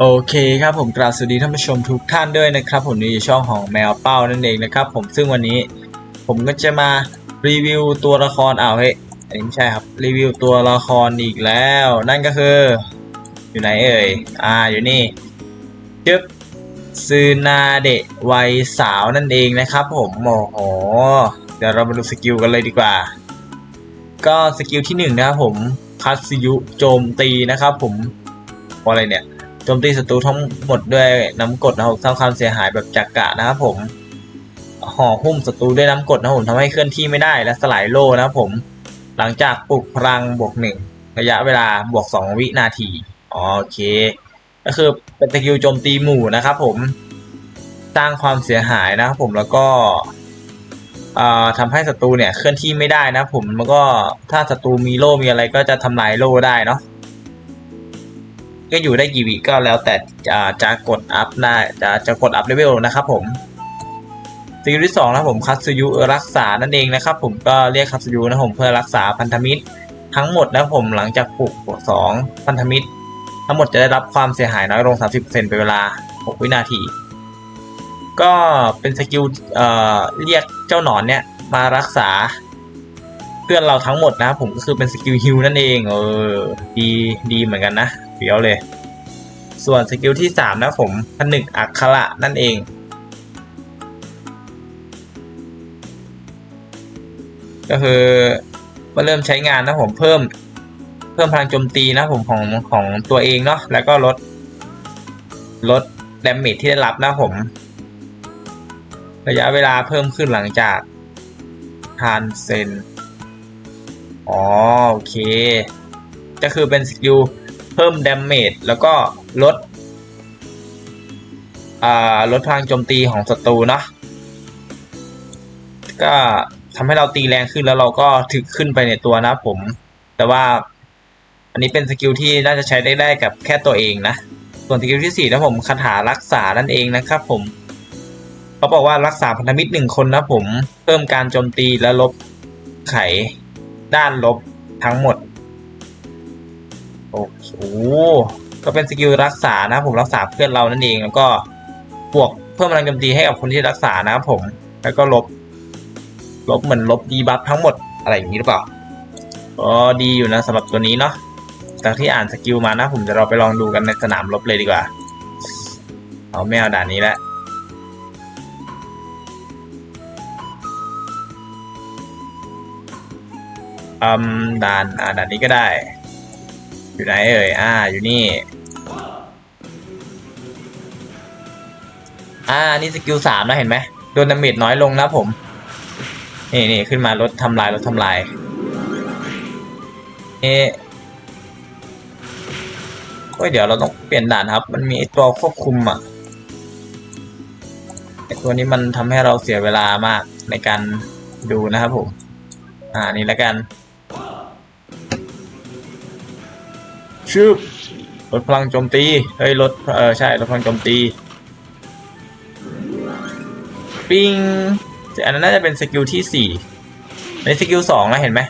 โอเคครับผมกราบสวัสดีท่านผู้ชมทุกท่านด้วยนะครับ ผมในช่องของแมวเป้านั่นเองนะครับ ผมซึ่งวันนี้ผมก็จะมารีวิวตัวละครอ้าวเฮ้ยอันนี้ไม่ใช่ครับรีวิวตัวละครอีกแล้ว นั่นก็คือ อยู่ไหนเอ่ยอ่าอยู่นี่จึ๊บซืนาเดะวัยสาวนั่นเองนะครับ ผมโอ้โหเดี๋ยวเรามาดูสกิลกันเลยดีกว่า ก็สกิลที่หนึ่งนะครับผมคัตสึยุโจมตีนะครับ ผมอะไรเนี่ย โจมตีศัตรูทั้งหมดด้วยน้ำกรดนะครับสร้างความเสียหายแบบจักกะนะครับผมห่อหุ้มศัตรูด้วยน้ำกรดนะผมทำให้เคลื่อนที่ไม่ได้และสลายโล่นะครับผม หลังจากปลุกพลังบวกหนึ่งระยะเวลาบวกสองวินาทีโอเค ก็คือเป็นสกิลโจมตีหมู่นะครับผมสร้างความเสียหายนะครับผมแล้วก็อ่าทำให้ศัตรูเนี่ยเคลื่อนที่ไม่ได้นะครับผมแล้วก็ถ้าศัตรูมีโล่มีอะไรก็จะทำลายโล่ได้เนาะ ก็อยู่ได้กี่วิก็แล้วแต่จะจะกดอัพได้จะจะกดอัพเลเวลนะครับผมสกิลที่สองนะครับผมคัตสึยุรักษานั่นเองนะครับ ผมก็เรียกคัตสึยุนะผมเพื่อรักษาพันธมิตร ทั้งหมดนะผมหลังจากปลุกสองพันธมิตร ทั้งหมดจะได้รับความเสียหายน้อยลง 30%เป็นเวลา 6 วินาที ก็เป็นสกิลเอ่อเรียกเจ้าหนอนเนี่ยมารักษาเพื่อนเราทั้งหมดนะครับผมก็คือเป็นสกิลฮิลนั่นเองเออดีดีเหมือนกันนะ เปียวเลย ส่วนสกิลที่ 3 นะผมผนึกอักขระนั่นเอง ก็คือมาเริ่มใช้งานนะผมเพิ่มเพิ่มพลังโจมตีนะผมของของตัวเองเนาะแล้วก็ลดลดดาเมจที่ได้รับนะผม ระยะเวลาเพิ่มขึ้นหลังจากทานเซนอ๋อโอเค ก็คือเป็นสกิล เพิ่มดาเมจแล้วก็ลดลดพลังโจมตีของศัตรูเนาะก็ทำให้เราตีแรงขึ้นแล้วเราก็ถึกขึ้นไปในตัวนะผม แต่ว่าอันนี้เป็นสกิลที่น่าจะใช้ได้ได้กับแค่ตัวเองนะ ส่วนสกิลที่สี่นะผมคาถารักษานั่นเองนะครับผมเขาบอกว่ารักษาพันธมิตรหนึ่งคนนะผม เพิ่มการโจมตีและลบไขด้านลบทั้งหมด โอ้โหก็เป็นสกิลรักษานะผมรักษาเพื่อนเรานั่นเองแล้วก็บวกเพิ่มพลังโจมตีให้กับคนที่รักษานะครับผม แล้วก็ลบ ลบเหมือนลบดีบัฟทั้งหมดอะไรอย่างนี้หรือเปล่าอ๋อดีอยู่นะสำหรับตัวนี้เนาะจากที่อ่านสกิลมานะ ผมจะเราไปลองดูกันในสนามรบเลยดีกว่า เอาไม่เอาด่านนี้แล้วอืมด่านอ่าด่านนี้ก็ได้ อยู่ไหนเอ่ย อ่า อยู่นี่ อ่า นี่สกิลสามนะเห็นไหม โดนดาเมจน้อยลงนะผม นี่นี่ขึ้นมาลดทำลายลดทำลาย เอะโอ้ยเดี๋ยวเราต้องเปลี่ยนด่านครับ มันมีตัวควบคุมอะตัวนี้มันทำให้เราเสียเวลามากในการดูนะครับผม อ่า นี่แล้วกัน ชื่อลดพลังโจมตีเฮ้ยลดเออใช่ลดพลังโจมตีปิงอันนั้นน่าจะเป็นสกิลที่สี่ในสกิลสองนะเห็นไหม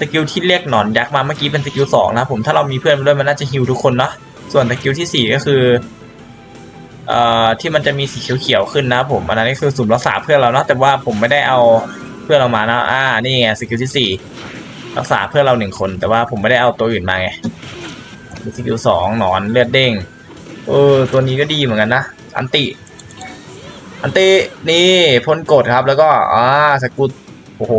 สกิลที่เรียกหนอนยักษ์มาเมื่อกี้เป็นสกิลสองนะผมถ้าเรามีเพื่อนมาด้วยมันน่าจะฮิวทุกคนเนาะส่วนสกิลที่สี่ก็คือเอ่อที่มันจะมีสีเขียวๆขึ้นนะผมอันนั้นก็คือสุ่มรักษาเพื่อนเราเนาะแต่ว่าผมไม่ได้เอาเพื่อนเรามานะอ่านี่ไงสกิลที่สี่รักษาเพื่อนเราหนึ่งคน แต่ว่าผมไม่ได้เอาตัวอื่นมาไง สกิลสองหนอนเลือดเด้งเออตัวนี้ก็ดีเหมือนกันนะ อันติ อันติ นี่พ่นกดครับแล้วก็อ่าสกุลโอ้โห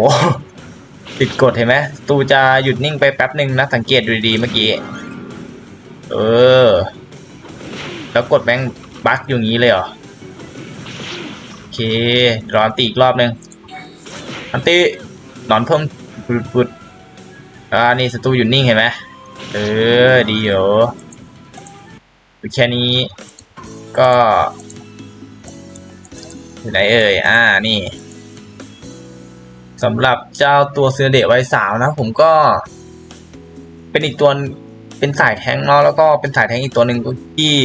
ติดกดเห็นไหมตูจะหยุดนิ่งไปแป๊บหนึ่งนะ สังเกตดูดีๆเมื่อกี้ เออ แล้วกดแบงบั๊กอยู่งี้เลยเหรอ โอเค รออันติอีกรอบหนึ่งอันติ หนอนเพิ่มปุดๆอ่านี่ศัตรูหยุดนิ่งเห็นไหม เออ ดีอยู่แค่นี้ ก็อยู่ไหนเอ่ย อ่า นี่สำหรับเจ้าตัวเสือเดะไว้สาวนะ ผมก็ เป็นอีกตัวเป็นสายแทงเนาะแล้วก็เป็นสายแทงอีกตัวหนึ่งที่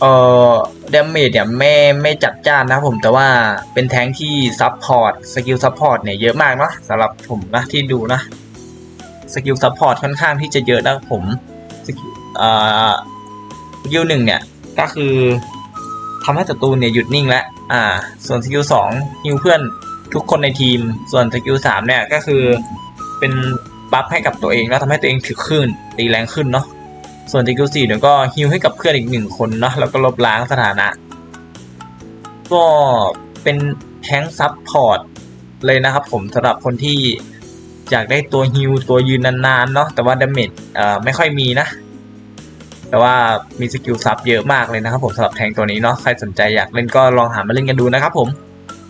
เอ่อดาเมจเนี่ยไม่ไม่จัดจ้านนะผมแต่ว่าเป็นแทงที่ซับพอร์ตสกิลซับพอร์ตเนี่ยเยอะมากเนาะสำหรับผมนะที่ดูนะ สกิลซัพพอร์ตค่อนข้างที่จะเยอะนะผมสกิลอ่ากิลหนึ่งเนี่ย ก็คือทำให้ศัตรูเนี่ยหยุดนิ่งแล้วอ่า ส่วนสกิลสองฮิวเพื่อนทุกคนในทีม ส่วนสกิลสามเนี่ยก็คือเป็นบัฟให้กับตัวเองแล้วทำให้ตัวเองถึกขึ้นตีแรงขึ้นเนาะส่วนสกิลสี่เนี่ยก็ฮิวให้กับเพื่อนอีกหนึ่งคนเนาะแล้วก็ลบล้างสถานะ ก็เป็นแท้งซับพอร์ตเลยนะครับผมสำหรับคนที่ อยากได้ตัวฮิวตัวยืนนานๆเนาะแต่ว่าดาเมจเอ่อไม่ค่อยมีนะ แต่ว่ามีสกิลซับเยอะมากเลยนะครับผมสำหรับแทงตัวนี้เนาะใครสนใจอยากเล่นก็ลองหามาเล่นกันดูนะครับผม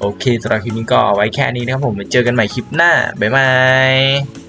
โอเคสำหรับคลิปนี้ก็เอาไว้แค่นี้นะครับผมเจอกันใหม่คลิปหน้าบ๊ายบาย